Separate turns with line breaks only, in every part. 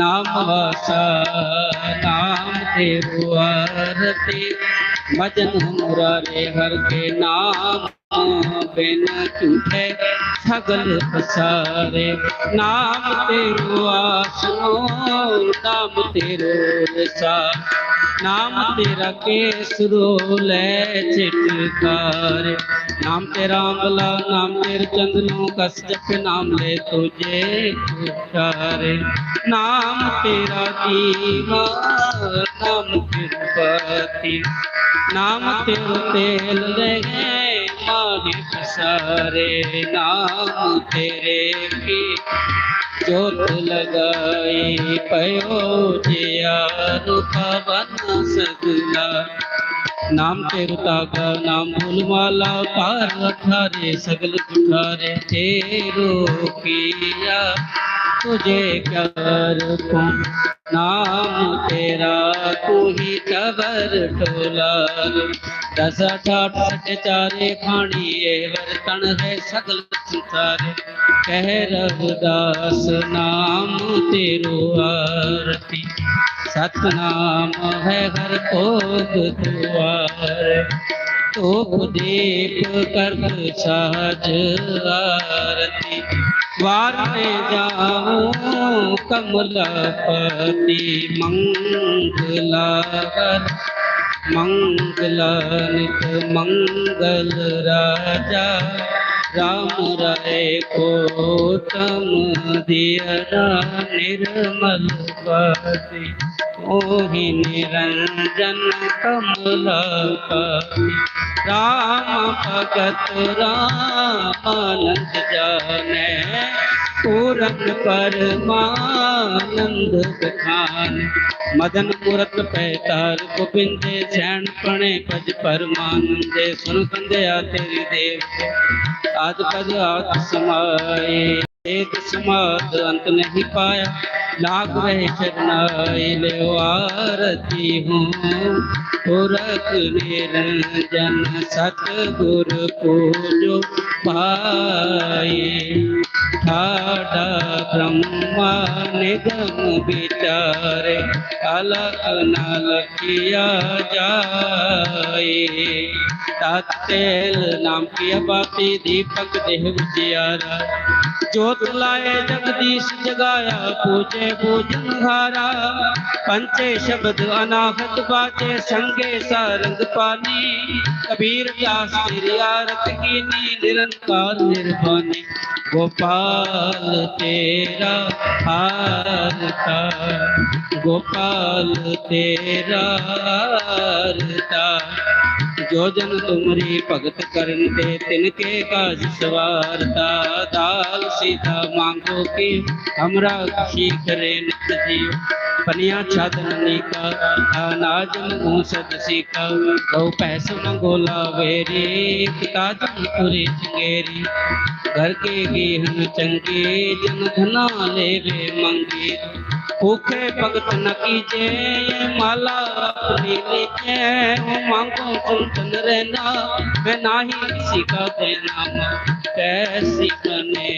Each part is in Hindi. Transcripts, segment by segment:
नाम वसा नाम देवरते भजन हमरा रे हर के नाम बिन झूठे सगल पसारे। नाम तेरु सुनो नाम तेरो सा ਨਾਮ ਤੇਰਾ ਕੇਸਰੋ ਲੈ ਚਿਟਕਾਰ ਨਾਮ ਤੇਰਾ ਅੰਬਲਾ ਨਾਮ ਤੇਰੇ ਚੰਦਨੋਂ ਕਸ ਜਪ ਨਾਮ ਲੈ ਤੁਝੇ ਉਚਾਰੇ ਨਾਮ ਤੇਰਾ ਦੀਵਾ ਨਾਮ ਤਿਰਪਤੀ ਨਾਮ ਤੇਰੇ ਤੇਲ ਲੈ ਮਾਗੇ ਪਸਾਰੇ ਨਾਮ ਤੇਰੇ ਕੀ ਜੋਤ ਲਗਾਈ ਪਇਓ ਜਿਆ ਰੂਪ ਬਨ ਸਗਲਾ ਨਾਮ ਤੇ ਰੁਤਾਗਾ ਨਾਮ ਭੂਲ ਮਾਲਾ ਪਾਰ ਅਠਾਰੇ ਸਗਲ ਕੁਠਾਰੇ ਤੇਰੋ ਕੀਆ तुझे कर को नाम तेरा, तू ही कबर टोला दस ठाठ सट चारे खानी ए वर्तन है सगल संसार। कह रघुदास, नाम तेरो आरती। सतनाम है हर भोग दुआर। तो दीप कर साज आरती। वार में जाऊँ कमलापति, मंगलावर। मंगलानित मंगल राजा, राम राय को तम दिया, निर्मल पति ओहि निरंजन कमलापति राम भगत रामानंद जाने पूरन परमानंद बखान मदन मूरत पैतार गोविंद सैन पणे पज परमानंदे सुन संध्या तेरी देव आज पद आत समाए एक समाद अंत नहीं पाया लाग रहे शरणाई ले आरती हूँ पुरख निरंजन सतगुर पूजो पाए ठाडा ब्रह्मा निगम विचारे अलग नल किया जाए तातेल नाम की बाती दीपक देह उजियारा जोत लाए जगदीश जगाया पूजे पूजन हारा। पंचे शब्द अनाहत बाजे संगे सारंग पानी कबीर व्यास तेरी आरत कीनी निरंकार निर्वाणी। गोपाल तेरा हारता। गोपाल तेरा हारता। जो जन तुमरी भगत करन ते तिनके काज सवारता दाल सीधा मांगो की। हमरा खुशी करे नित जीव पनिया छादनी का अनाज मुँह सद सीखा। गौ पैसो न गोला वेरी ताज पुरी चंगेरी। घर के गेहन चंगे, जन धना लेवे मंगे भूखे भगत न कीजे माला अपनी वो मांगो सुन रहना मैं ना ही किसी का देना माँ कैसी बने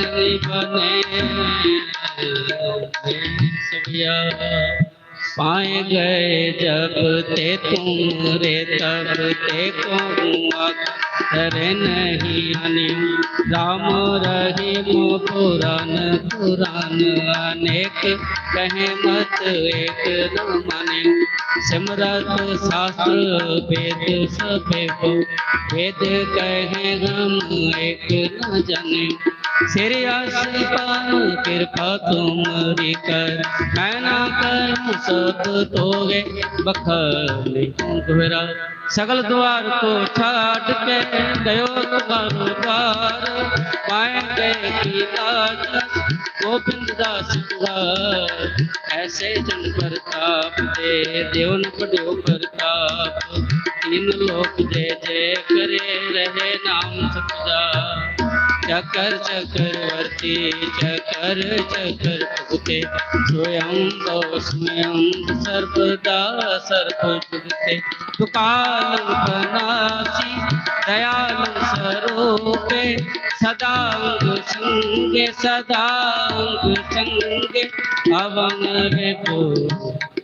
कैसी बने बने सुबिया पाए गए जब ते तुम रे, तब ते को नहीं अनि राम रहीम पुराण पुरान अनेक। कहे मत एक माने। सिमरत शास्त्र वेद को, वेद कहे हम एक न जाने। सिर आसपान कृपा कर। मैं ना करूँ सब सगल द्वार को छाट के गयो तुम्हारो द्वार। लाज गोविंद दास ऐसे जन प्रताप दे देव न पढ़ियो प्रताप इन लोक जय जय करे रहे नाम सतदा चकर चक्रवर्ती, चकर चकर फूटे। स्वयं स्वयं सर्वदा सर्व जुगते दुकाल बनासी दयाल स्वरूपे सदांग संगे सदांग संगे अवन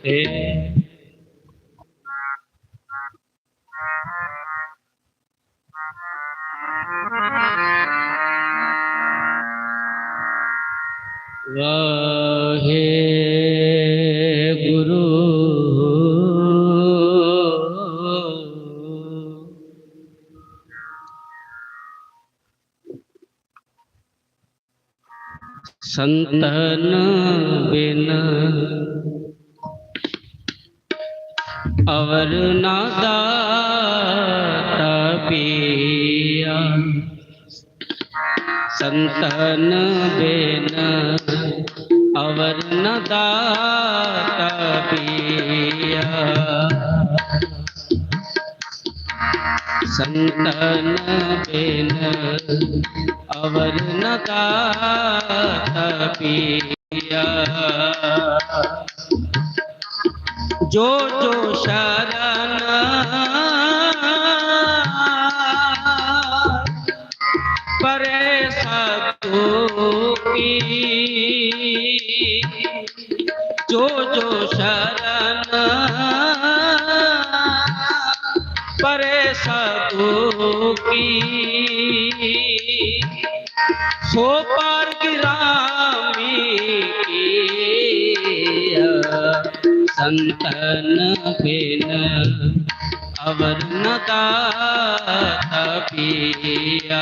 रे वाहे गुरु। संतन बिन अवर नादाता पिया। संतन बिन अवर न दाता संतन बिन अवर न जो जो शरण जो जो शरण परे साधु की सो पार गिरामी संतन बिन अवर पिया।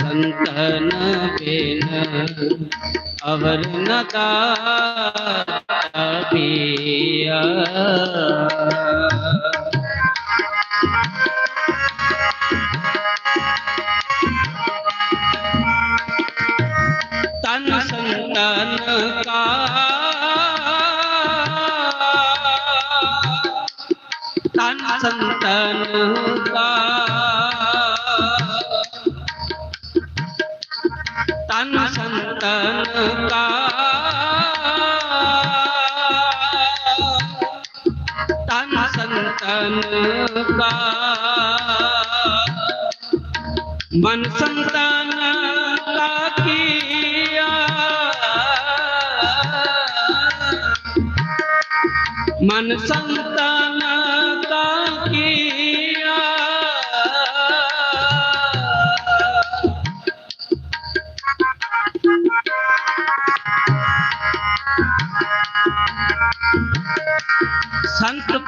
संतन बिन अवर न
ਤਨ ਕਾ ਮਨ ਸੰਤਾਨ ਕਾ ਕੀਆ ਮਨ ਸੰਤਾਨ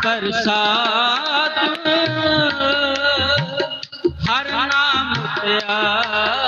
ਬਰਸਾਤ ਹਰ ਨਾਮ ਧਿਆਨ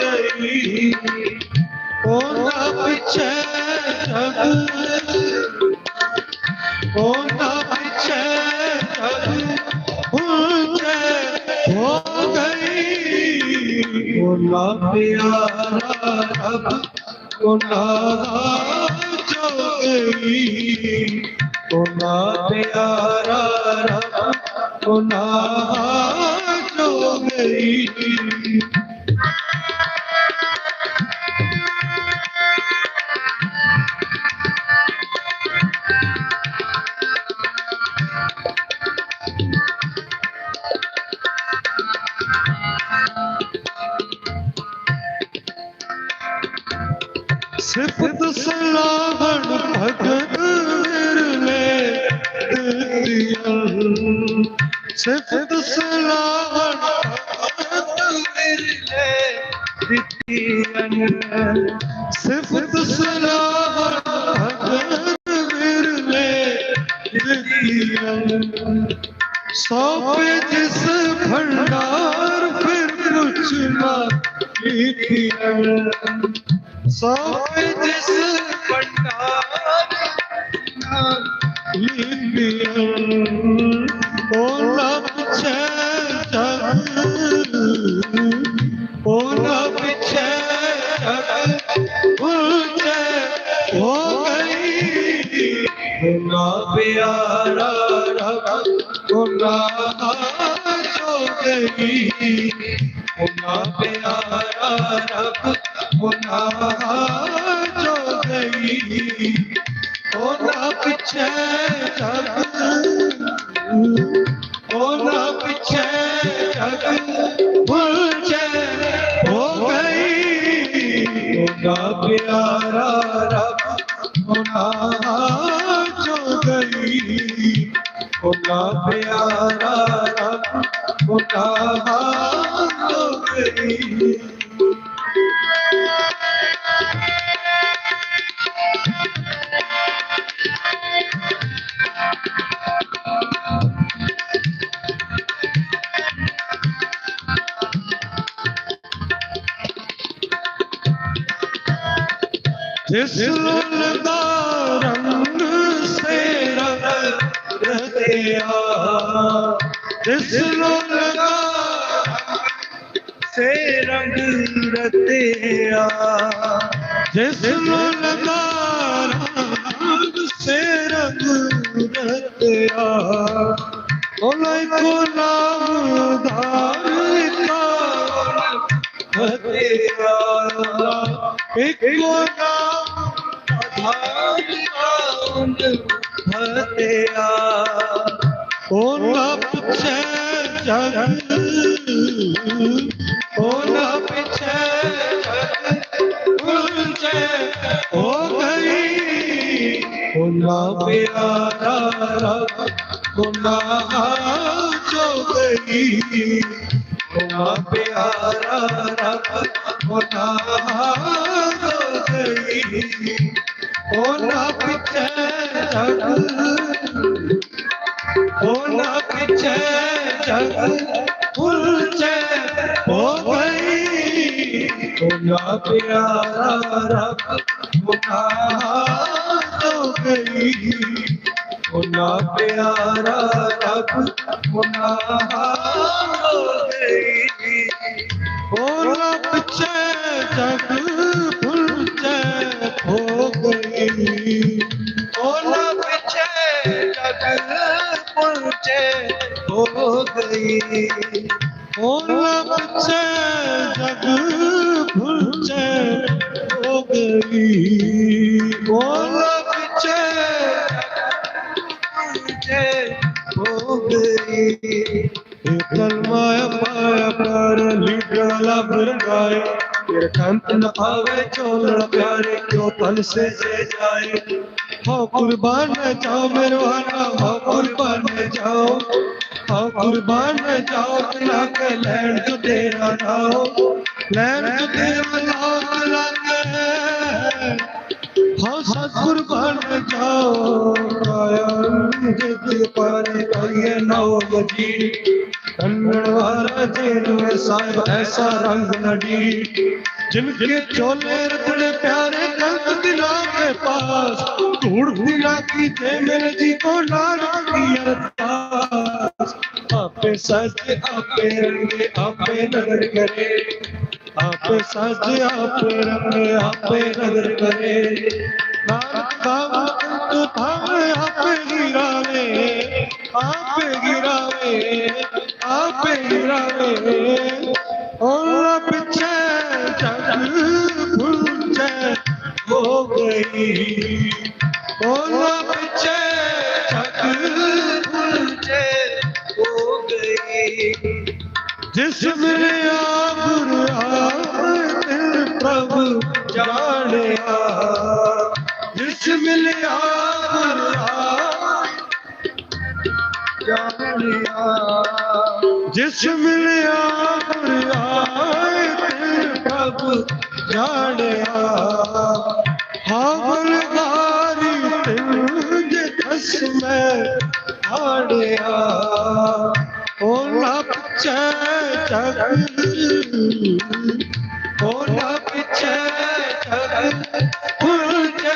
गई होना पीछे जब होना पीछे जब उनसे हो गई होना प्यारा अब गुनाह जो गई होना प्यारा अब गुनाह जो गई ਸਿਫਤ ਸਲਾਹਣ ਅਮਰਤ ਮੇਰੇ ਲੈ ਦਿੱਤੀ ਅਨ ਸਿਫਤ ਸਲਾਹਣ ਅਮਰਤ ਮੇਰੇ ਲੈ ਦਿੱਤੀ ਅਨ ਸੋਪੇ ਜਿਸ ਭੰਡਾਰ ਫਿਰ ਕੁਛ ਨਾ ਕੀਤੀ ਅਨ ਸੋਪੇ ਜਿਸ ਭੰਡਾਰ ਨਾ ਕੀਤੀ ਅਨ जिस लगा रंग से रंग दिया जिस लगा से रंग रतिया जिस लगा रंग से रंग रतिया बोले को नाम धारिका हतिया एक ਹਾਜਰਾਉਨ ਹਤਿਆ ਉਹਨਾਂ ਪਿਛੇ ਜਗ ਉਹਨਾਂ ਪਿਛੇ ਜਗ ਉਲਝੇ ਹੋ ਗਈ ਉਹਨਾਂ ਪਿਆਰਾ ਰੱਬ ਗੁਨਾਹ ਜੋ ਗਈ ਉਹਨਾਂ ਪਿਆਰਾ ਰੱਬ ਗੁਨਾਹ ਜੋ ਗਈ ਹੋ ਨਾ ਪਿਛੈ ਜਗ। ਹੋ ਨਾ ਪਿਛੈ ਜਗ। ਫੁੱਲ ਚੈ ਹੋ ਗਈ। ਹੋ ਨਾ ਪਿਆਰਾ ਰੱਬ ਮੁਕਾ ਤੋ ਗਈ। ਹੋ ਨਾ ਪਿਆਰਾ ਰੱਬ ਮੁਕਾ ਤੋ ਗਈ। ਹੋ ਨਾ ਪਿਛੈ ਜਗ गई होना पीछे जग उलझे हो गई होना पीछे जग उलझे हो गई से जाए हो कुर्बान जाओ मेरे वाला, हो कुर्बान जाओ, हो कुर्बान जाओ ना के लैंड जो तेरा नाओ लैंड जो तेरा ना हो नाओ लगे हाँ सतगुर बन जाओ काया जित पर नौ वज़ीर कन्नड़ वाला जेल में साहिब, ऐसा रंग नडी जिनके चोले रतने प्यारे कंत दिला के पास ढूंढती राखी थे मेरे जी को लाल की अरदास। आपे सज, आपे रंगे, आपे नगर करे। आपे सज, आपे रंगे, आपे नगर करे। नानक बाबा कंत भावे आपे गिरावे आपे गिरावे आपे गिरावे। और पीछे ਕੋਈ ਉਹਨਾਂ ਗਈ ਜਿਸ ਮਿਲਿਆ ਗੁਰੂ ਆਪਨ ਪ੍ਰਭ ਜਾਣਿਆ ਜਿਸ ਮਿਲਿਆ ਜਿਸ ਮਿਲਿਆ ਖੁਰਚ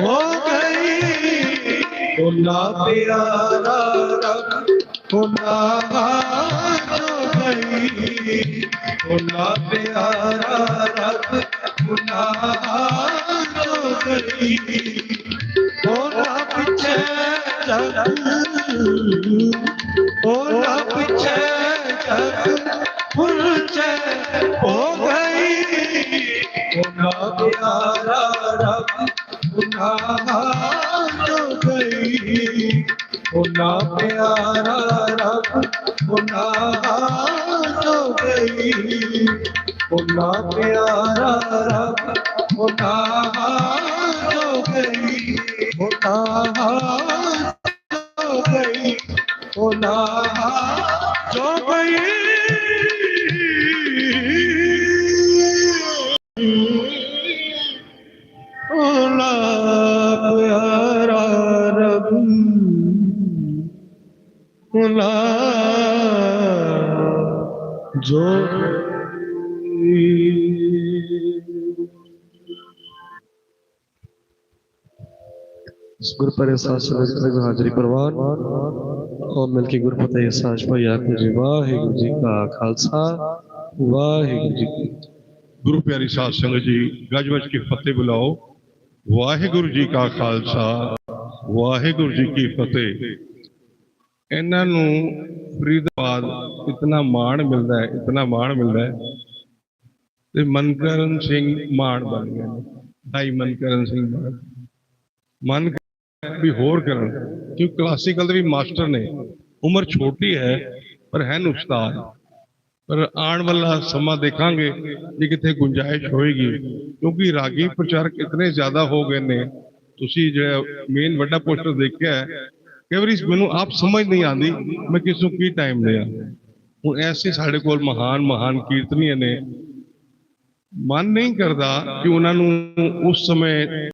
ਹੋ ਗਈ ਬੋਲਾ ਪਿਆਰਾ ਰੱਬ ਬੋਲਾ ਹੋ ਗਈ ਬੋਲਾ ਪਿਆਰਾ ਰੱਬ ਬੋਲਾ ਹੋ ਗਈ गई ओला प्यारा रब ओला हो गई ओला प्यारा रब ओला हो गई ओला ਗੁਰਪੁਰ ਅਹਿਸਾਸ ਸੰਗਤ ਹਾਜ਼ਰੀ ਪ੍ਰਵਾਨ ਔਰ ਮਿਲ ਕੇ ਗੁਰਪਤਿ ਅਹਿਸਾਸ ਭਾਈ ਆਖੋ ਜੀ ਵਾਹਿਗੁਰੂ ਜੀ ਕਾ ਖਾਲਸਾ ਵਾਹਿਗੁਰੂ ਜੀ
ਗੁਰੂ ਪਿਆਰੀ ਸਾਧ ਸੰਗਤ ਜੀ ਗੱਜ ਵੱਜ ਕੇ ਫਤਿਹ ਬੁਲਾਓ ਵਾਹਿਗੁਰੂ ਜੀ ਕਾ ਖਾਲਸਾ ਵਾਹਿਗੁਰੂ ਜੀ ਕੀ ਫਤਿਹ ਇਹਨਾਂ ਨੂੰ ਫਰੀਦਾਬਾਦ ਇਤਨਾ ਮਾਣ ਮਿਲਦਾ ਹੈ, ਇਤਨਾ ਮਾਣ ਮਿਲਦਾ ਹੈ। ਤੇ ਮਨਕਰਨ ਸਿੰਘ ਮਾਣ ਬਣ ਗਏ ਭਾਈ ਮਨਕਰਨ ਸਿੰਘ ਮਾਣ। ਮਨ ਵੀ ਹੋਰ ਕਰਨ, ਕਿਉਂ ਕਲਾਸੀਕਲ ਦੇ ਵੀ ਮਾਸਟਰ ਨੇ। ਉਮਰ ਛੋਟੀ ਹੈ, ਪਰ ਹੈ ਉਸਤਾਦ। ਪਰ ਆਉਣ ਵਾਲਾ ਸਮਾਂ ਦੇਖਾਂਗੇ ਜੇ ਕਿਤੇ ਗੁੰਜਾਇਸ਼ ਹੋਏਗੀ। ਕਿਉਂਕਿ ਰਾਗੀ ਪ੍ਰਚਾਰਕ ਇਤਨੇ ਜ਼ਿਆਦਾ ਹੋ ਗਏ ਨੇ। ਤੁਸੀਂ ਜਿਹੜਾ ਮੇਨ ਵੱਡਾ ਪੋਸਟਰ ਦੇਖਿਆ ਹੈ ਕਈ ਵਾਰੀ ਮੈਨੂੰ ਆਪ ਸਮਝ ਨਹੀਂ ਆਉਂਦੀ, ਮੈਂ ਕਿਸ ਨੂੰ ਕੀ ਟਾਈਮ ਦਿਆਂ ਹੁਣ ਐਸੇ ਸਾਡੇ ਕੋਲ ਮਹਾਨ ਮਹਾਨ ਕੀਰਤਨੀਏ ਨੇ। ਮਨ ਨਹੀਂ ਕਰਦਾ ਕਿ ਉਹਨਾਂ ਨੂੰ ਉਸ ਸਮੇਂ